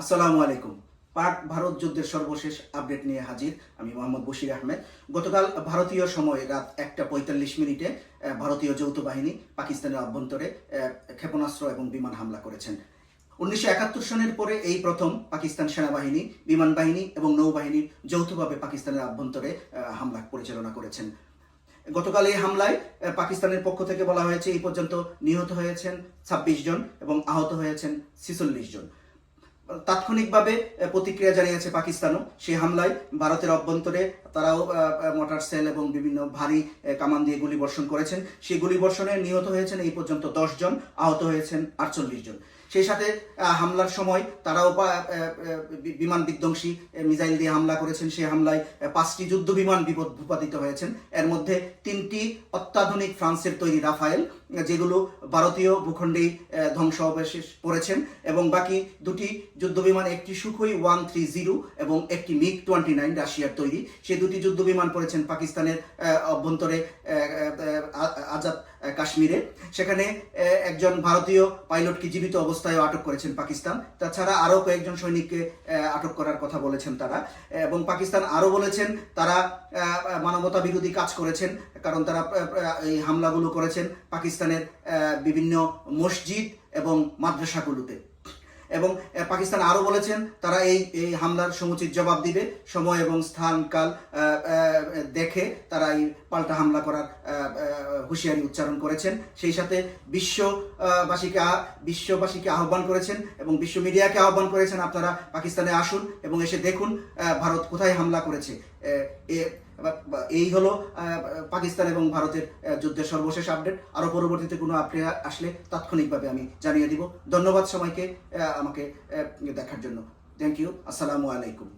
আসসালামু আলাইকুম। পাক ভারত যুদ্ধের সর্বশেষ আপডেট নিয়ে হাজির আমি মোহাম্মদ বশির আহমেদ। গতকাল ভারতীয় সময় রাত একটা পঁয়তাল্লিশ মিনিটে ভারতীয় যৌথ বাহিনী পাকিস্তানের অভ্যন্তরে ক্ষেপণাস্ত্র এবং বিমান হামলা করেছেন। উনিশশো একাত্তর সনের পরে এই প্রথম পাকিস্তান সেনাবাহিনী, বিমান বাহিনী এবং নৌবাহিনীর যৌথভাবে পাকিস্তানের অভ্যন্তরে হামলা পরিচালনা করেছেন। গতকাল এই হামলায় পাকিস্তানের পক্ষ থেকে বলা হয়েছে, এই পর্যন্ত নিহত হয়েছেন ছাব্বিশ জন এবং আহত হয়েছেন ছিচল্লিশ জন। তাৎক্ষণিকভাবে প্রতিক্রিয়া জানিয়েছে পাকিস্তানও। সেই হামলায় ভারতের অভ্যন্তরে তারাও মোটর সেল এবং বিভিন্ন ভারী কামান দিয়ে গুলিবর্ষণ করেছেন। সেই গুলিবর্ষণে নিহত হয়েছেন এই পর্যন্ত দশ জন, আহত হয়েছেন আটচল্লিশ জন। সেই সাথে হামলার সময় তারাও বিমান বিধ্বংসী মিসাইল দিয়ে হামলা করেছেন। সেই হামলায় পাঁচটি যুদ্ধ বিমান বিপদ ভূপাতিত হয়েছেন। এর মধ্যে তিনটি অত্যাধুনিক ফ্রান্সের তৈরি রাফায়েল যেগুলো ভারতীয় ভূখণ্ডে ধ্বংস অবশেষ পড়েছেন এবং বাকি দুটি যুদ্ধ বিমান, একটি সুখই ওয়ান থ্রি জিরো এবং একটি মিগ টোয়েন্টি নাইন রাশিয়ার তৈরি। সেই দুটি যুদ্ধ বিমান পড়েছেন পাকিস্তানের অভ্যন্তরে আজাদ কাশ্মীরে। সেখানে একজন ভারতীয় পাইলটকে জীবিত অবস্থায় আটক করেছেন পাকিস্তান। তাছাড়া আরও কয়েকজন সৈনিককে আটক করার কথা বলেছেন তারা। এবং পাকিস্তান আরও বলেছেন তারা মানবতা বিরোধী কাজ করেছেন, কারণ তারা এই হামলাগুলো করেছেন পাকিস্তানের বিভিন্ন মসজিদ এবং মাদ্রাসাগুলোতে। এবং পাকিস্তান আরও বলেছেন, তারা এই এই হামলার সমুচিত জবাব দিবে। সময় এবং স্থান কাল দেখে তারা এই পাল্টা হামলা করার হুঁশিয়ারি উচ্চারণ করেছেন। সেই সাথে বিশ্ববাসীকে বিশ্ববাসীকে আহ্বান করেছেন এবং বিশ্ব মিডিয়াকে আহ্বান করেছেন, আপনারা পাকিস্তানে আসুন এবং এসে দেখুন ভারত কোথায় হামলা করেছে। এ- এই হলো পাকিস্তান এবং ভারতের যুদ্ধের সর্বশেষ আপডেট আরও পরবর্তীতে কোনো আপডেট আসলে তাৎক্ষণিকভাবে আমি জানিয়ে দিব। ধন্যবাদ সবাইকে আমাকে দেখার জন্য। থ্যাংক ইউ আসসালামু আলাইকুম।